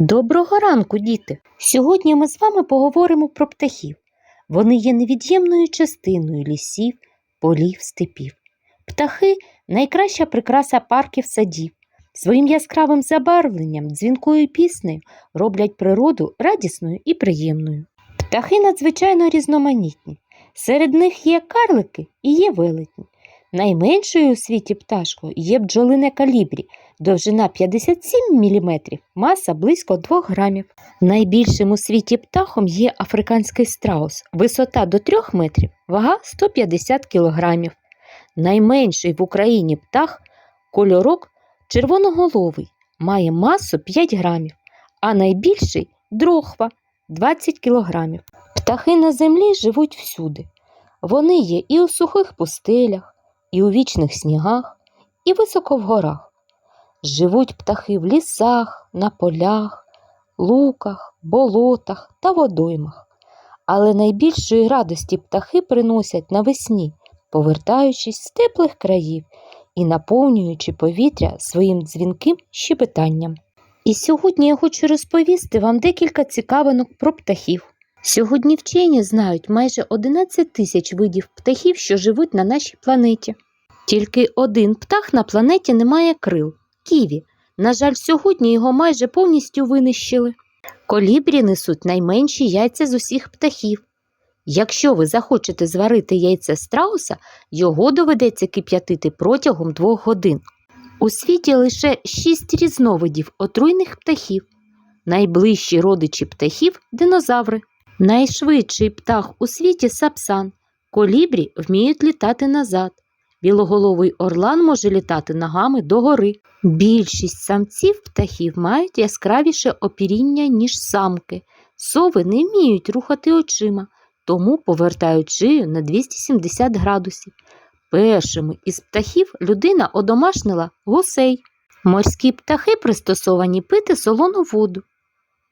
Доброго ранку, діти! Сьогодні ми з вами поговоримо про птахів. Вони є невід'ємною частиною лісів, полів, степів. Птахи найкраща прикраса парків садів. Своїм яскравим забарвленням, дзвінкою піснею роблять природу радісною і приємною. Птахи надзвичайно різноманітні. Серед них є карлики і є велетні. Найменшою у світі пташкою є бджолине калібрі, довжина 57 мм, маса близько 2 грамів. Найбільшим у світі птахом є африканський страус, висота до 3 метрів, вага 150 кг. Найменший в Україні птах кольорок червоноголовий, має масу 5 грамів, а найбільший дрохва 20 кг. Птахи на землі живуть всюди. Вони є і у сухих пустелях, і у вічних снігах, і високо в горах. Живуть птахи в лісах, на полях, луках, болотах та водоймах. Але найбільшої радості птахи приносять навесні, повертаючись з теплих країв і наповнюючи повітря своїм дзвінким щебетанням. І сьогодні я хочу розповісти вам декілька цікавинок про птахів. Сьогодні вчені знають майже 11 тисяч видів птахів, що живуть на нашій планеті. Тільки один птах на планеті не має крил ківі. На жаль, сьогодні його майже повністю винищили. Колібрі несуть найменші яйця з усіх птахів. Якщо ви захочете зварити яйце страуса, його доведеться кип'ятити протягом двох годин. У світі лише шість різновидів отруйних птахів. Найближчі родичі птахів динозаври. Найшвидший птах у світі сапсан. Колібрі вміють літати назад. Білоголовий орлан може літати ногами догори. Більшість самців птахів мають яскравіше опіріння, ніж самки. Сови не вміють рухати очима, тому повертають шию на 270 градусів. Першими із птахів людина одомашнила гусей. Морські птахи пристосовані пити солону воду.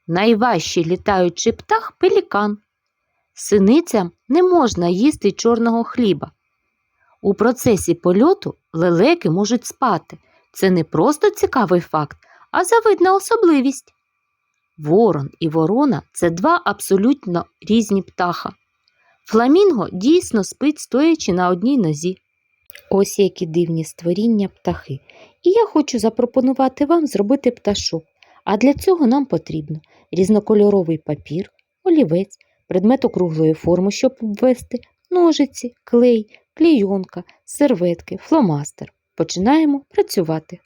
Найважчий літаючий птах пелікан. Синицям не можна їсти чорного хліба. У процесі польоту лелеки можуть спати. Це не просто цікавий факт, а завидна особливість. Ворон і ворона це два абсолютно різні птаха. Фламінго дійсно спить, стоячи на одній нозі. Ось які дивні створіння птахи. І я хочу запропонувати вам зробити пташок. А для цього нам потрібно різнокольоровий папір, олівець, предмет округлої форми, щоб обвести, ножиці, клей, клійонка, серветки, фломастер. Починаємо працювати.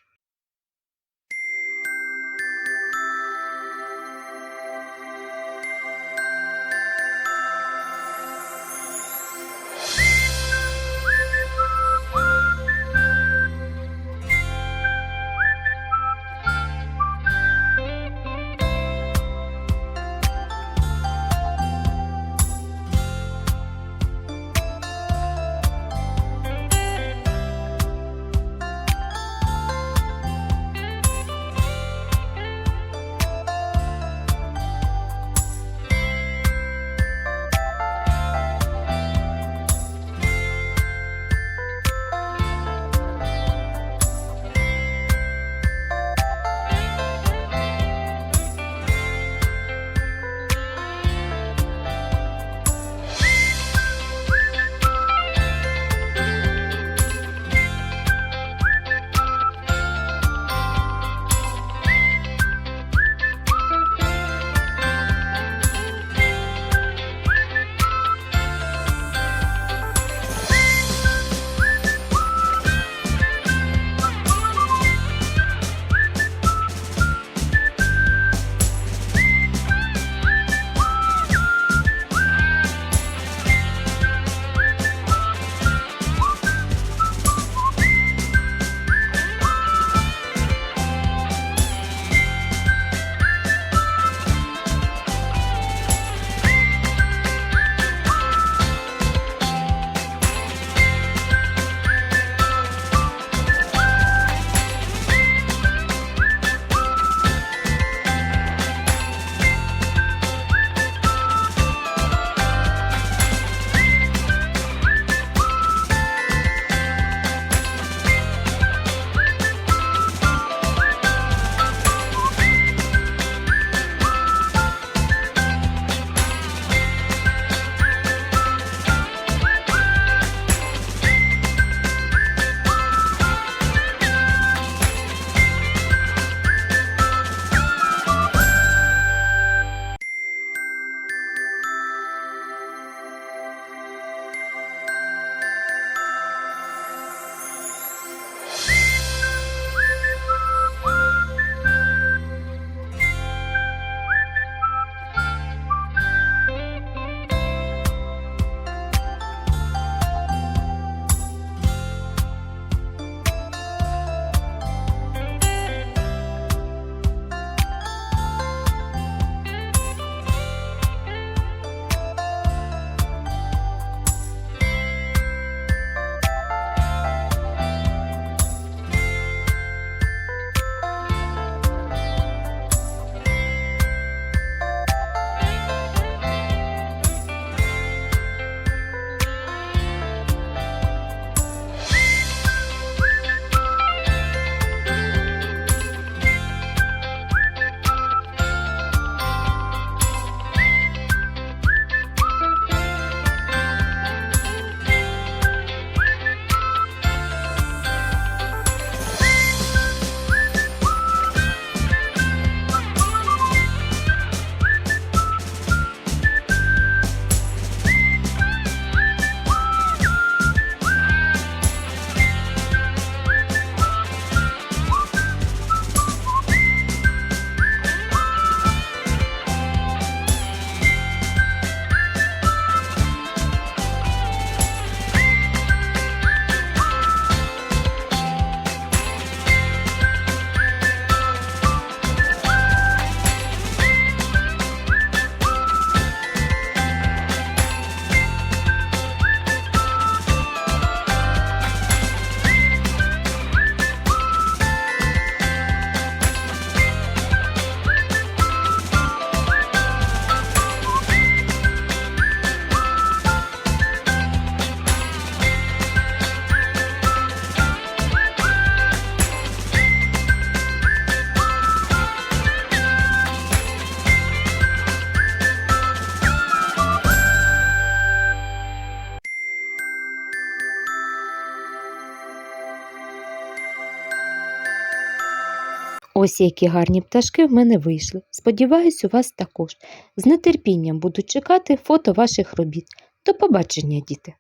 Ось які гарні пташки в мене вийшли. Сподіваюсь, у вас також. З нетерпінням буду чекати фото ваших робіт. До побачення, діти!